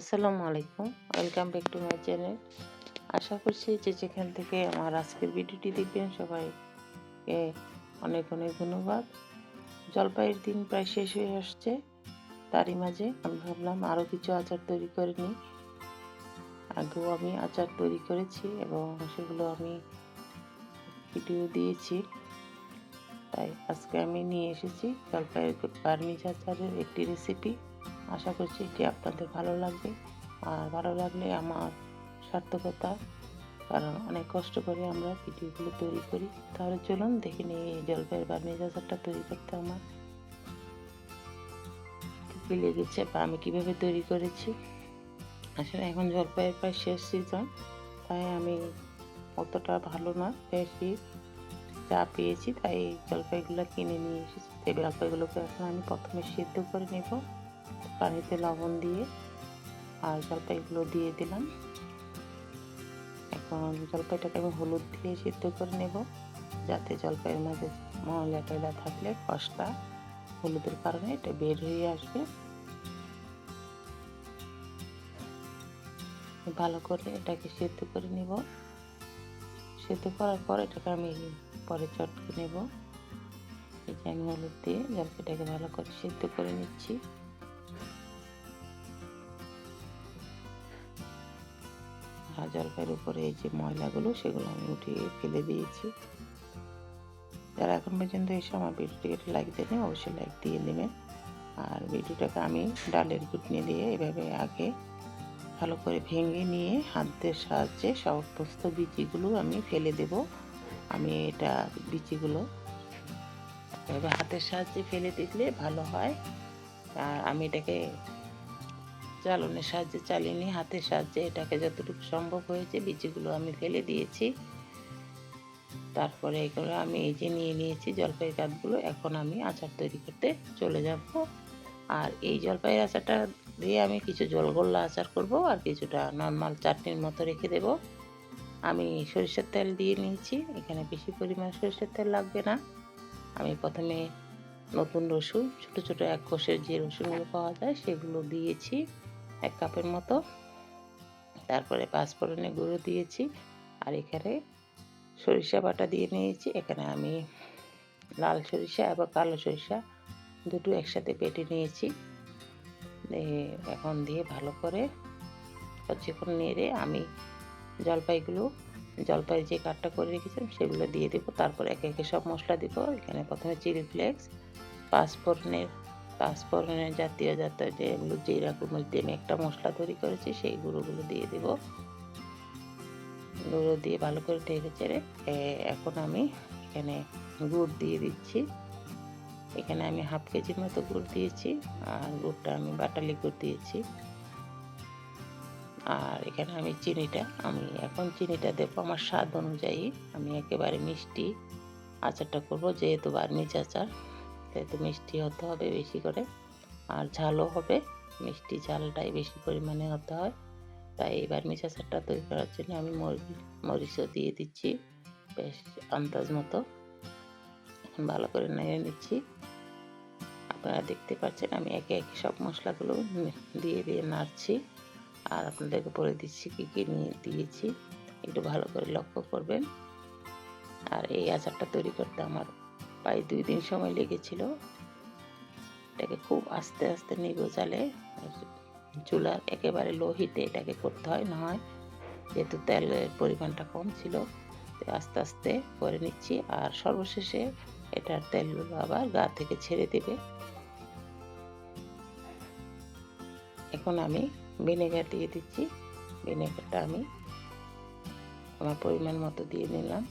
আসসালামু আলাইকুম। Welcome back to my channel আশা করছি যে যেখান থেকে আমার আজকের ভিডিওটি দেখবেন সবাইকে অনেক অনেক ধন্যবাদ। জলপাইয়ের দিন প্রায় শেষ হয়ে আসছে। তারই মাঝে আমি ভাবলাম আরও কিছু আচার তৈরি করে নিই। আগেও আমি আচার তৈরি করেছি এবং সেগুলো আমি ভিডিও দিয়েছি। তাই আজকে আমি নিয়ে এসেছি জলপাইয়ের বার্মিজ আচারের একটি রেসিপি আশা করছি এটি আপনাদের ভালো লাগবে। আর ভালো লাগলে আমার সার্থকতা, কারণ অনেক কষ্ট করে আমরা ভিডিওগুলো তৈরি করি। তাহলে চলুন দেখে নিই এই জলপাইয়ের বার্মিজ আচারটা তৈরি করতে আমার কী লেগেছে বা আমি কীভাবে তৈরি করেছি। আসলে এখন জলপাইয়ের প্রায় শেষ সিজন তাই আমি অতটা ভালো না। বেশি যা পেয়েছি তাই জলপাইগুলো কিনে নিয়ে এসেছি। এই জলপাইগুলোকে এখন আমি প্রথমে সিদ্ধ করে নেব। পানিতে লবণ দিয়ে আর জলপাইগুলো দিয়ে দিলাম। এখন জলপাইটাকে আমি হলুদ দিয়ে সিদ্ধ করে নেব, যাতে জলপাইয়ের মাঝে ময়লা টয়লা থাকলে কষটা হলুদের কারণে এটা বের হয়ে আসবে। ভালো করে এটাকে সিদ্ধ করে নেব। সিদ্ধ করার পর এটাকে আমি পরে চটকে নেব। এই যে আমি হলুদ দিয়ে জলপাইটাকে ভালো করে সিদ্ধ করে নিচ্ছি। জলপাইয়ের উপরে এই যে ময়লাগুলো, সেগুলো আমি উঠিয়ে ফেলে দিয়েছি। যারা এখন পর্যন্ত এসে আমার ভিডিওটিকে লাইক দেবেন অবশ্যই লাইক দিয়ে নেবেন। আর ভিডিওটাকে আমি ডালের গুটনি দিয়ে এভাবে আগে ভালো করে ভেঙে নিয়ে হাতের সাহায্যে সমস্ত বিচিগুলো আমি ফেলে দেব। আমি এটা বিচিগুলো এভাবে হাতের সাহায্যে ফেলে দিলে ভালো হয়। আর আমি এটাকে চালনের সাহায্যে চালিয়ে হাতের সাহায্যে এটাকে যতটুকু সম্ভব হয়েছে বিচিগুলো আমি ফেলে দিয়েছি। তারপরে এগুলো আমি এই যে নিয়ে নিয়েছি জলপাই গাছগুলো এখন আমি আচার তৈরি করতে চলে যাব। আর এই জলপাইয়ের আচারটা দিয়ে আমি কিছু জলগোল্লা আচার করব আর কিছুটা নর্মাল চাটনির মতো রেখে দেব। আমি সরিষার তেল দিয়ে নিয়েছি, এখানে বেশি পরিমাণ সরিষার তেল লাগবে না। আমি প্রথমে নতুন রসুন, ছোট ছোট এক কোষের যে রসুনগুলো পাওয়া যায় সেগুলো দিয়েছি। এক কাপের মতো। তারপরে পাঁচফোড়নে গুঁড়ো দিয়েছি। আর এখানে সরিষা বাটা দিয়ে নিয়েছি। এখানে আমি লাল সরিষা এবং কালো সরিষা দুটো একসাথে পেটে নিয়েছি। এখন দিয়ে ভালো করে কিছুক্ষণ নেড়ে আমি জলপাইগুলো, জলপাই যে কাঠটা করে রেখেছিলাম সেগুলো দিয়ে দেবো। তারপর একে একে সব মশলা দিব। এখানে প্রথমে চিলি ফ্লেক্স, পাঁচফোড়নের পাঁচফোড়নের জাতীয় জাতীয় যেগুলো জিরা কুমড় দিয়ে আমি একটা মশলা তৈরি করেছি, সেই গুঁড়োগুলো দিয়ে দেব। গুঁড়ো দিয়ে ভালো করে টেকে চেড়ে এখন আমি এখানে গুড় দিয়ে দিচ্ছি। এখানে আমি হাফ কেজির মতো গুড় দিয়েছি, আর গুড়টা আমি বাটালি গুড় দিয়েছি। আর এখানে আমি চিনিটা, আমি এখন চিনিটা দেবো আমার স্বাদ অনুযায়ী। আমি একেবারে মিষ্টি আচারটা করব, যেহেতু বার্মিজ আচার। সেহেতু মিষ্টি হতে হবে বেশি করে। আর ঝালও হবে, মিষ্টি ঝালটাই বেশি পরিমাণে হতে হয়। তাই এবার মিশা আচারটা তৈরি করার জন্য আমি মরিচও দিয়ে দিচ্ছি, বেশ আন্দাজ মতো। এখন ভালো করে নেড়ে নিচ্ছি। আপনারা দেখতে পাচ্ছেন আমি একে একে সব মশলাগুলো দিয়ে দিয়ে নাড়ছি। আর আপনাদেরকে বলে দিচ্ছি কী কী নিয়ে দিয়েছি, একটু ভালো করে লক্ষ্য করবেন। আর এই আচারটা তৈরি করতে আমার প্রায় দুই দিন সময় লেগেছিল। এটাকে খুব আস্তে আস্তে নিগো চালে চুলার একেবারে লো হিটে এটাকে করতে হয়, না হয় যেহেতু তেলের পরিমাণটা কম ছিল আস্তে আস্তে করে নিচ্ছি। আর সর্বশেষে এটার তেলগুলো আবার গা থেকে ছেড়ে দেবে। এখন আমি ভিনেগার দিয়ে দিচ্ছি। ভিনেগারটা আমি আমার পরিমাণ মতো দিয়ে নিলাম।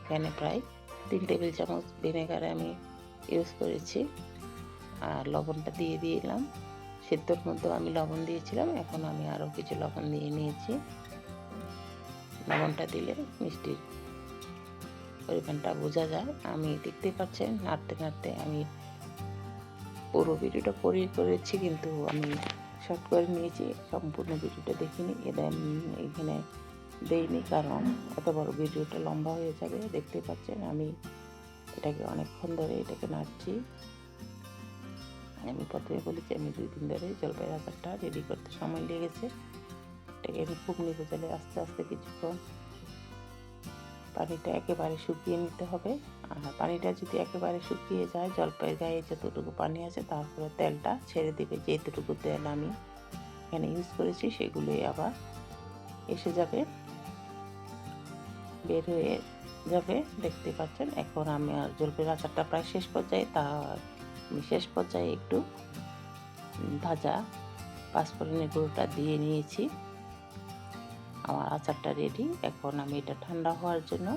এখানে প্রায় তিন টেবিল চামচ ভিনেগার আমি ইউজ করেছি। আর লবণটা দিয়ে দিলাম। সেদ্ধর মধ্যে আমি লবণ দিয়েছিলাম। এখন আমি আরও কিছু লবণ দিয়ে নিয়েছি। লবণটা দিলে মিষ্টির পরিমাণটা বোঝা যায়। আমি দেখতে পাচ্ছেন, নাড়তে নাড়তে আমি পুরো ভিডিওটা পরিয়ে করেছি, কিন্তু আমি শর্ট করে নিয়েছি। সম্পূর্ণ ভিডিওটা দেখিনি। এখানে দেইনি কারণ এত বড় ভিডিওটা লম্বা হয়ে যাবে, দেখতে পাচ্ছেন আমি এটাকে অনেকক্ষণ ধরে এটাকে নাড়ছি। আমি প্রথমে বলেছি আমি দুই দিন ধরে জলপাইয়ের আচারটা রেডি করতে সময় লেগেছে। এটাকে আমি খুব নিভে জলে আস্তে আস্তে কিছুক্ষণ পানিটা একেবারে শুকিয়ে নিতে হবে। আর পানিটা যদি একেবারে শুকিয়ে যায়, জলপাইয়ের গায়ে যতটুকু পানি আছে তারপরে তেলটা ছেড়ে দেবে। যেটুকু তেল আমি এখানে ইউজ করেছি সেগুলোই আবার এসে যাবে। বের হয়ে যাবে, দেখতে পাচ্ছেন। এখন আমি আর জলপাইয়ের আচারটা প্রায় শেষ পর্যায়ে, তা শেষ পর্যায়ে একটু ভাজা পাঁচফোড়নের গুঁড়োটা দিয়ে নিয়েছি। আমার আচারটা রেডি এখন আমি এটা ঠান্ডা হওয়ার জন্য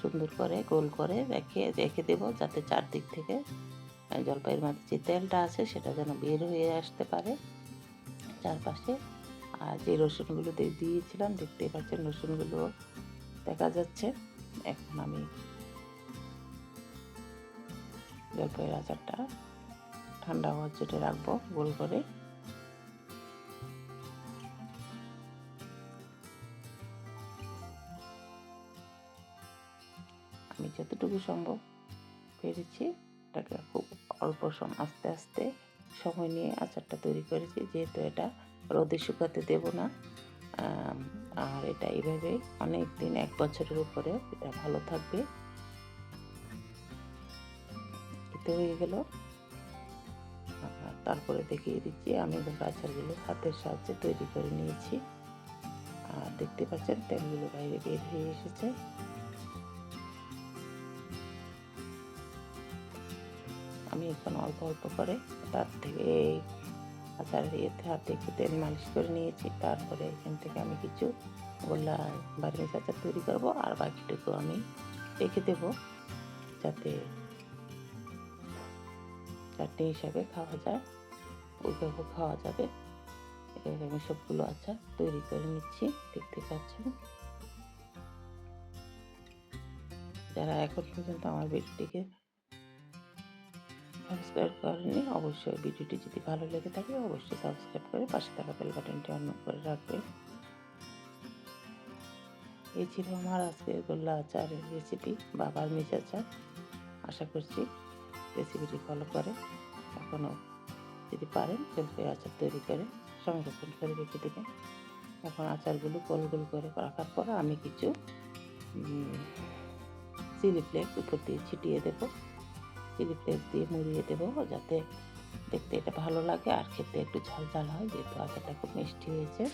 সুন্দর করে গোল করে রেখে রেখে দেবো, যাতে চারদিক থেকে জলপাইয়ের মাঝে যে তেলটা আছে, সেটা যেন বের হয়ে আসতে পারে চারপাশে। আর যে রসুনগুলো দিয়ে দিয়েছিলাম, দেখতেই পাচ্ছেন রসুনগুলো দেখা যাচ্ছে। এখন আমি জলপাইয়ের আচারটা ঠান্ডা হওয়ার জন্য রাখব, গোল করে। আমি যতটুকু সম্ভব পেরেছি, এটাকে খুব অল্প সময় আস্তে আস্তে সময় নিয়ে আচারটা তৈরি করেছি, যেহেতু এটা রোদে শুকাতে দেব না। আর এটা এইভাবে অনেক দিন, এক বছরের উপরে এটা ভালো থাকবে। এতে হয়ে গেল। তারপরে দেখিয়ে দিচ্ছি, আমি ধরো আচারগুলো হাতের সাহায্যে তৈরি করে নিয়েছি। আর দেখতে পাচ্ছেন, তেলগুলো বাইরে বের হয়ে এসেছে। আমি এখন অল্প অল্প করে তার থেকে আচার ইয়েতে হাতে একটু তেল মালিশ করে নিয়েছি। তারপরে এখান থেকে আমি কিছু গোল্লা বার্মিজ আচার তৈরি করব আর বাকিটুকু আমি রেখে দেবো যাতে চাটনি হিসাবে খাওয়া যায়, ওইভাবে খাওয়া যাবে। এভাবে আমি সবগুলো আচার তৈরি করে নিচ্ছি, দেখতে পাচ্ছেন? যারা এখন পর্যন্ত আমার ভিডিওটিকে সাবস্ক্রাইব করেনি অবশ্যই ভিডিওটি যদি ভালো লেগে থাকে, অবশ্যই সাবস্ক্রাইব করে পাশে থাকা বেল বাটনটি অন করে রাখবে এই ছিল আমার আজকের গোল্লা আচারের রেসিপি বাবার মিচ আচার। আশা করছি রেসিপিটি ফলো করে। এখনও যদি পারেন জলপাই আচার তৈরি করে, সংরক্ষণ করে রেখে দেবেন। এখন আচারগুলো গোল গোল করে রাখার পর আমি কিছু চিলি ফ্লেক্স উপর দিয়ে ছিটিয়ে দেবো। চিলি ফ্লেক্স দিয়ে মুড়িয়ে দেবো যাতে দেখতে এটা ভালো লাগে আর খেতে একটু ঝাল ঝাল হয়, যেহেতু আচারটা খুব মিষ্টি হয়েছে।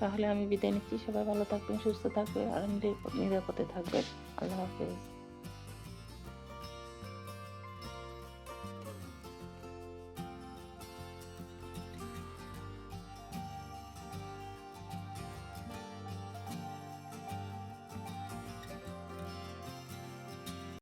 তাহলে আমি বিদায় নিচ্ছি। সবাই ভালো থাকবেন, সুস্থ থাকবে আর নিরাপদে থাকবেন। আল্লাহ হাফেজ।